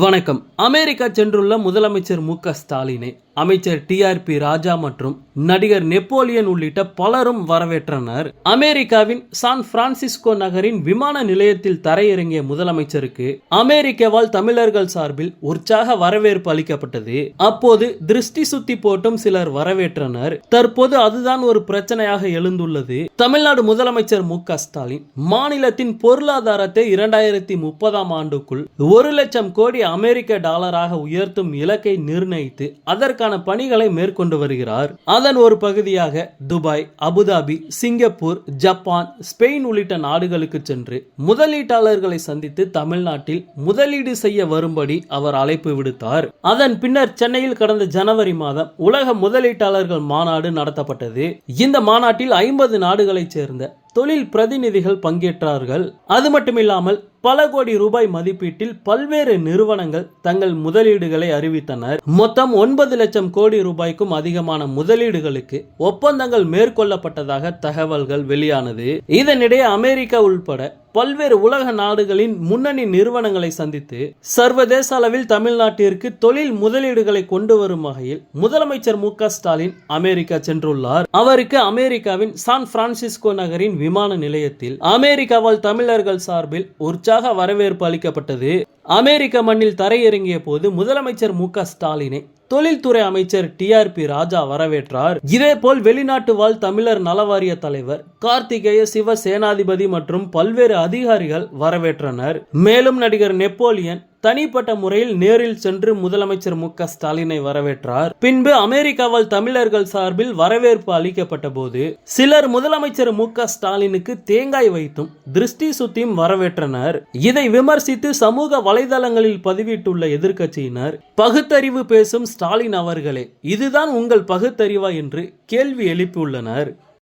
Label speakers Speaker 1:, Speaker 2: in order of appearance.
Speaker 1: வணக்கம். அமெரிக்கா சென்றுள்ள முதலமைச்சர் மு க ஸ்டாலினை. அமைச்சர் டிஆர்பி ராஜா மற்றும் நடிகர் நெப்போலியன் உள்ளிட்ட பலரும் வரவேற்றனர். அமெரிக்காவின் சான் பிரான்சிஸ்கோ நகரின் விமான நிலையத்தில் தரையிறங்கிய முதலமைச்சருக்கு அமெரிக்கவால் தமிழர்கள் சார்பில் உற்சாக வரவேற்பு அளிக்கப்பட்டது. அப்போது திருஷ்டி சுத்தி போட்டும் சிலர் வரவேற்றனர். தற்போது அதுதான் ஒரு பிரச்சனையாக எழுந்துள்ளது. தமிழ்நாடு முதலமைச்சர் மு ஸ்டாலின் மாநிலத்தின் பொருளாதாரத்தை இரண்டாயிரத்தி முப்பதாம் ஆண்டுக்குள் ஒரு லட்சம் கோடி அமெரிக்க டாலராக உயர்த்தும் இலக்கை நிர்ணயித்து அதற்கு அதற்கான பணிகளை மேற்கொண்டு வருகிறார். அதன் ஒரு பகுதியாக Dubai Abu Dhabi Singapore Japan Spain உள்ளிட்ட நாடுகளுக்கு சென்று முதலீட்டாளர்களை சந்தித்து தமிழ்நாட்டில் முதலீடு செய்ய வரும்படி அவர் அழைப்பு விடுத்தார். அதன் பின்னர் சென்னையில் கடந்த ஜனவரி மாதம் உலக முதலீட்டாளர்கள் மாநாடு நடத்தப்பட்டது. இந்த மாநாட்டில் ஐம்பது நாடுகளைச் சேர்ந்த தொழில் பிரதிநிதிகள் பங்கேற்றார்கள். அது மட்டுமில்லாமல் பல கோடி ரூபாய் மதிப்பீட்டில் பல்வேறு நிறுவனங்கள் தங்கள் முதலீடுகளை அறிவித்தனர். மொத்தம் ஒன்பது லட்சம் கோடி ரூபாய்க்கும் அதிகமான முதலீடுகளுக்கு ஒப்பந்தங்கள் மேற்கொள்ளப்பட்டதாக தகவல்கள் வெளியானது. இதனிடையே அமெரிக்கா உள்பட பல்வேறு உலக நாடுகளின் முன்னணி நிறுவனங்களை சந்தித்து சர்வதேச அளவில் தமிழ்நாட்டிற்கு தொழில் முதலீடுகளை கொண்டு வரும் வகையில் முதலமைச்சர் மு ஸ்டாலின் அமெரிக்கா சென்றுள்ளார். அவருக்கு அமெரிக்காவின் சான் பிரான்சிஸ்கோ நகரின் விமான நிலையத்தில் அமெரிக்காவால் தமிழர்கள் சார்பில் உற்சாக வரவேற்பு அளிக்கப்பட்டது. அமெரிக்க மண்ணில் தரையிறங்கிய போது முதலமைச்சர் மு ஸ்டாலினை தொழில்துறை அமைச்சர் டிஆர்பி ராஜா வரவேற்றார். இதேபோல் வெளிநாட்டு வாழ் தமிழர் நலவாரிய தலைவர் கார்த்திகேய சிவ சேனாதிபதி மற்றும் பல்வேறு அதிகாரிகள் வரவேற்றனர். மேலும் நடிகர் நெப்போலியன் தனிப்பட்ட முறையில் நேரில் சென்று முதலமைச்சர் மு ஸ்டாலினை வரவேற்றார். பின்பு அமெரிக்காவால் தமிழர்கள் சார்பில் வரவேற்பு அளிக்கப்பட்ட போது சிலர் முதலமைச்சர் மு ஸ்டாலினுக்கு தேங்காய் வைத்தும் திருஷ்டி சுத்தியும் வரவேற்றனர். இதை விமர்சித்து சமூக வலைதளங்களில் பதிவிட்டுள்ள எதிர்க்கட்சியினர் பகுத்தறிவு பேசும் ஸ்டாலின் அவர்களே இதுதான் உங்கள் பகுத்தறிவா என்று கேள்வி எழுப்பியுள்ளனர்.